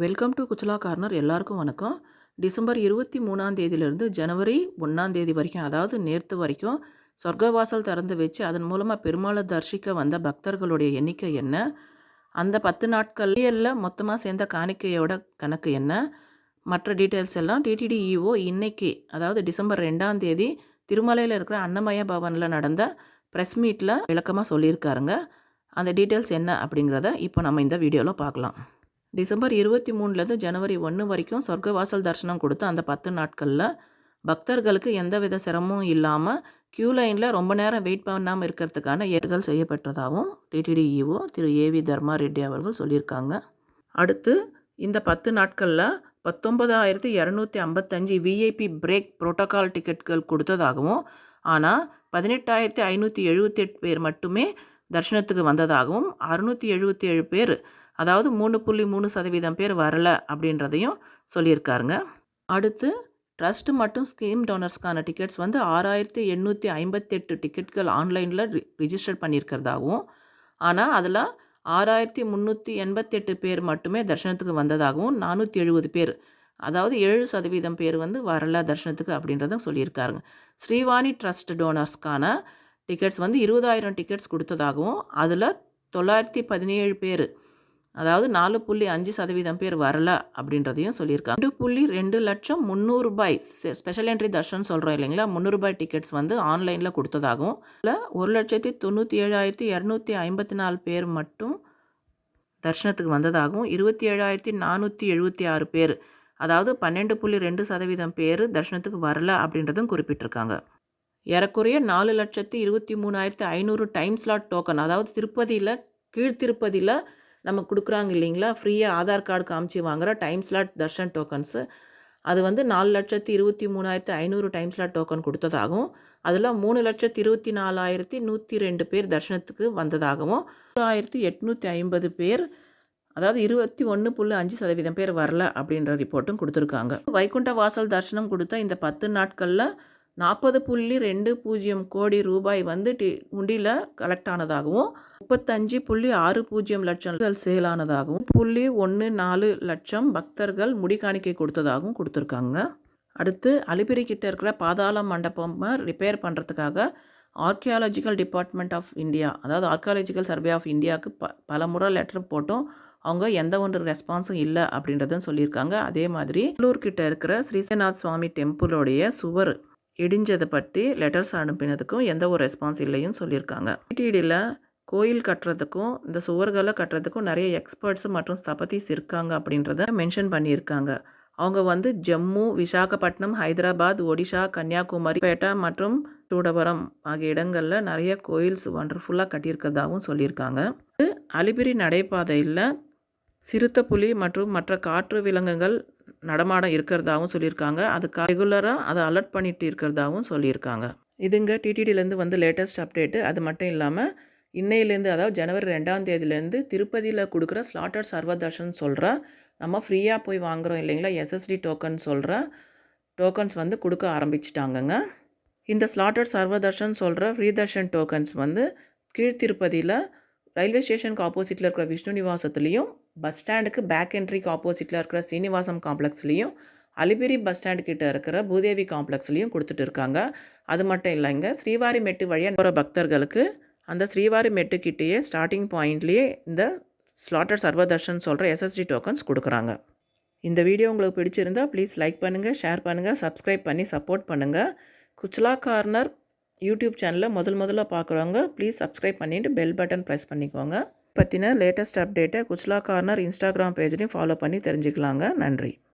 Welcome to குச்சலா corner எல்லாருக்கும் வணக்கம். December இருபத்தி மூணாம் தேதியிலிருந்து ஜனவரி ஒன்றாம் தேதி வரைக்கும் அதாவது நேற்று வரைக்கும் சொர்க்கவாசல் திறந்து வச்சு அதன் மூலமாக பெருமாளை தரிசிக்க வந்த பக்தர்களுடைய எண்ணிக்கை என்ன? அந்த பத்து நாட்கள்ல மொத்தமாக சேர்ந்த காணிக்கையோட கணக்கு என்ன? மற்ற டீட்டெயில்ஸ் எல்லாம் டிடிடிஇஓ இன்னைக்கு அதாவது டிசம்பர் ரெண்டாம் தேதி திருமலையில் இருக்கிற அன்னமய பவனில் நடந்த ப்ரெஸ் மீட்டில் விளக்கமாக சொல்லியிருக்காருங்க. அந்த டீட்டெயில்ஸ் என்ன அப்படிங்கிறத இப்போ நம்ம இந்த வீடியோவில் பார்க்கலாம். டிசம்பர் இருபத்தி மூணுலேருந்து ஜனவரி ஒன்று வரைக்கும் சொர்க்கவாசல் தரிசனம் கொடுத்து அந்த பத்து நாட்களில் பக்தர்களுக்கு எந்தவித சிரமமும் இல்லாமல் க்யூ லைனில் ரொம்ப நேரம் வெயிட் பண்ணாமல் இருக்கிறதுக்கான ஏற்பாடுகள் செய்யப்பட்டதாகவும் டிடிடிஇஓ திரு ஏவி தர்மா ரெட்டி அவர்கள் சொல்லியிருக்காங்க. அடுத்து இந்த பத்து நாட்களில் பத்தொன்பதாயிரத்தி இரநூத்தி ஐம்பத்தஞ்சு விஐபி பிரேக் புரோட்டோகால் டிக்கெட்கள் கொடுத்ததாகவும் ஆனால் பதினெட்டாயிரத்தி ஐநூற்றி எழுபத்தெட்டு பேர் மட்டுமே தரிசனத்துக்கு வந்ததாகவும் அறுநூற்றி எழுபத்தி ஏழு பேர் அதாவது மூணு புள்ளி மூணு சதவீதம் பேர் வரல அப்படின்றதையும் சொல்லியிருக்காருங்க. அடுத்து ட்ரஸ்ட் மற்றும் ஸ்கீம் டோனர்ஸ்க்கான டிக்கெட்ஸ் வந்து ஆறாயிரத்தி எண்ணூற்றி ஐம்பத்தெட்டு டிக்கெட்கள் ஆன்லைனில் ரி ரிஜிஸ்டர் பண்ணியிருக்கிறதாகவும் ஆனால் அதில் ஆறாயிரத்தி முந்நூற்றி எண்பத்தெட்டு பேர் மட்டுமே தர்ஷனத்துக்கு வந்ததாகவும் நானூற்றி எழுபது பேர் அதாவது ஏழு சதவீதம் பேர் வந்து வரல தர்ஷனத்துக்கு அப்படின்றதும் சொல்லியிருக்காருங்க. ஸ்ரீவாணி ட்ரஸ்ட் டோனர்ஸ்க்கான டிக்கெட்ஸ் வந்து இருபதாயிரம் டிக்கெட்ஸ் கொடுத்ததாகவும் அதில் தொள்ளாயிரத்தி பதினேழு பேர் அதாவது நாலு புள்ளி அஞ்சு சதவீதம் பேர் வரல அப்படின்றதையும் சொல்லியிருக்காங்க. ரெண்டு புள்ளி ரெண்டு லட்சம் முந்நூறுபாய் ஸ்பெஷல் என்ட்ரி தர்ஷன் சொல்கிறோம் இல்லைங்களா? முந்நூறுபாய் டிக்கெட்ஸ் வந்து ஆன்லைனில் கொடுத்ததாகவும் இல்லை ஒரு லட்சத்தி தொண்ணூற்றி ஏழாயிரத்தி இரநூத்தி ஐம்பத்தி நாலு பேர் மட்டும் தர்ஷனத்துக்கு வந்ததாகவும் இருபத்தி ஏழாயிரத்தி நானூற்றி எழுபத்தி ஆறு பேர் அதாவது பன்னெண்டு புள்ளி ரெண்டு சதவீதம் பேர் தர்ஷனத்துக்கு வரல அப்படின்றதும் குறிப்பிட்டிருக்காங்க. ஏறக்குறைய நாலு லட்சத்தி இருபத்தி மூணாயிரத்தி ஐநூறு டைம் ஸ்லாட் டோக்கன் அதாவது திருப்பதியில் கீழ்த்திருப்பதியில் நம்ம கொடுக்குறாங்க இல்லைங்களா? ஃப்ரீயாக ஆதார் கார்டு காமிச்சு வாங்குகிற டைம் ஸ்லாட் தர்ஷன் டோக்கன்ஸு. அது வந்து நாலு லட்சத்தி இருபத்தி மூணாயிரத்தி ஐநூறு டைம் ஸ்லாட் டோக்கன் கொடுத்ததாகவும் அதில் மூணு லட்சத்தி இருபத்தி நாலாயிரத்தி நூற்றி ரெண்டு பேர் தர்ஷனத்துக்கு வந்ததாகவும் ஆயிரத்தி எட்நூற்றி ஐம்பது பேர் அதாவது இருபத்தி ஒன்று புள்ளி அஞ்சு சதவீதம் பேர் வரல அப்படின்ற ரிப்போர்ட்டும் கொடுத்துருக்காங்க. வைகுண்ட வாசல் தர்ஷனம் கொடுத்த இந்த பத்து நாட்களில் நாற்பது புள்ளி ரெண்டு பூஜ்ஜியம் கோடி ரூபாய் வந்து டி உண்டியில் கலெக்ட் ஆனதாகவும் முப்பத்தஞ்சு புள்ளி ஆறு பூஜ்ஜியம் லட்சம் சேலானதாகவும் புள்ளி ஒன்று நாலு லட்சம் பக்தர்கள் முடிகாணிக்கை கொடுத்ததாகவும் கொடுத்துருக்காங்க. அடுத்து அலிபிரி கிட்ட இருக்கிற பாதாள மண்டபம் ரிப்பேர் பண்ணுறதுக்காக ஆர்கியாலஜிக்கல் டிபார்ட்மெண்ட் ஆஃப் இந்தியா அதாவது ஆர்கியாலஜிக்கல் சர்வே ஆஃப் இந்தியாவுக்கு ப பல முறை லெட்டர் போட்டும். அவங்க எந்த ஒன்று ரெஸ்பான்ஸும் இல்லை அப்படின்றதும் சொல்லியிருக்காங்க. அதே மாதிரி கிட்ட இருக்கிற ஸ்ரீசநாத் சுவாமி டெம்பிளோடைய சுவர் இடிஞ்சதை பற்றி லெட்டர்ஸ் அனுப்பினதுக்கும் எந்த ஒரு ரெஸ்பான்ஸ் இல்லைன்னு சொல்லியிருக்காங்க. டிடிடியில் கோயில் கட்டுறதுக்கும் இந்த சுவர்களை கட்டுறதுக்கும் நிறைய எக்ஸ்பர்ட்ஸ் மற்றும் ஸ்தபதிஸ் இருக்காங்க அப்படின்றத மென்ஷன் பண்ணியிருக்காங்க. அவங்க வந்து ஜம்மு விசாகப்பட்டினம் ஹைதராபாத் ஒடிஷா கன்னியாகுமரி பேட்டா மற்றும் சூடபுரம் ஆகிய இடங்களில் நிறைய கோயில்ஸ் ஒண்டர்ஃபுல்லாக கட்டியிருக்கிறதாகவும் சொல்லியிருக்காங்க. அலிபிரி நடைபாதையில் சிறுத்தை புலி மற்றும் மற்ற காற்று விலங்குகள் நடமாடம் இருக்கிறதாகவும் சொல்லியிருக்காங்க. அதுக்கு ரெகுலராக அதை அலர்ட் பண்ணிட்டு இருக்கிறதாகவும் சொல்லியிருக்காங்க. இதுங்க டிடிடிலேருந்து வந்து லேட்டஸ்ட் அப்டேட்டு அது மட்டும் இல்லாமல் இன்னையிலேருந்து அதாவது ஜனவரி ரெண்டாம் தேதியிலேருந்து திருப்பதியில் கொடுக்குற ஸ்லாட்டர் சர்வதர்ஷன் சொல்கிற நம்ம ஃப்ரீயாக போய் வாங்குகிறோம் இல்லைங்களா? எஸ்எஸ்டி டோக்கன் சொல்கிற டோக்கன்ஸ் வந்து கொடுக்க ஆரம்பிச்சிட்டாங்கங்க. இந்த ஸ்லாட்டர் சர்வதர்ஷன் சொல்கிற ஃப்ரீ தர்ஷன் டோக்கன்ஸ் வந்து கீழ்த்திருப்பதியில் ரயில்வே ஸ்டேஷனுக்கு ஆப்போசிட்டில் இருக்கிற விஷ்ணு நிவாசத்துலேயும் பஸ் ஸ்டாண்டுக்கு பேக் என்ட்ரிக்கு ஆப்போசிட்டில் இருக்கிற சீனிவாசம் காம்ப்ளெக்ஸ்லேயும் அலிபிரி பஸ் ஸ்டாண்ட் கிட்ட இருக்கிற பூதேவி காம்ப்ளெக்ஸ்லேயும் கொடுத்துட்டு இருக்காங்க. அது மட்டும் இல்லைங்க ஸ்ரீவாரி மெட்டு வழியாக போகிற பக்தர்களுக்கு அந்த ஸ்ரீவாரி மெட்டுக்கிட்டேயே ஸ்டார்டிங் பாயிண்ட்லேயே இந்த ஸ்லாட்டர் சர்வதர்ஷன் சொல்கிற எஸ்எஸ்டி டோக்கன்ஸ் கொடுக்குறாங்க. இந்த வீடியோ உங்களுக்கு பிடிச்சிருந்தால் ப்ளீஸ் லைக் பண்ணுங்கள் ஷேர் பண்ணுங்கள் சப்ஸ்கிரைப் பண்ணி சப்போர்ட் பண்ணுங்கள் குச்சலா கார்னர் யூடியூப் சேனலில் முதல் முதல்ல பார்க்குறவங்க ப்ளீஸ் சப்ஸ்கிரைப் பண்ணிவிட்டு பெல் பட்டன் ப்ரெஸ் பண்ணிக்கோங்க. பற்றின லேட்டஸ்ட் அப்டேட்டை குச்லா கார்னர் இன்ஸ்டாகிராம் பேஜ்லையும் ஃபாலோ பண்ணி தெரிஞ்சுக்கலாங்க. நன்றி.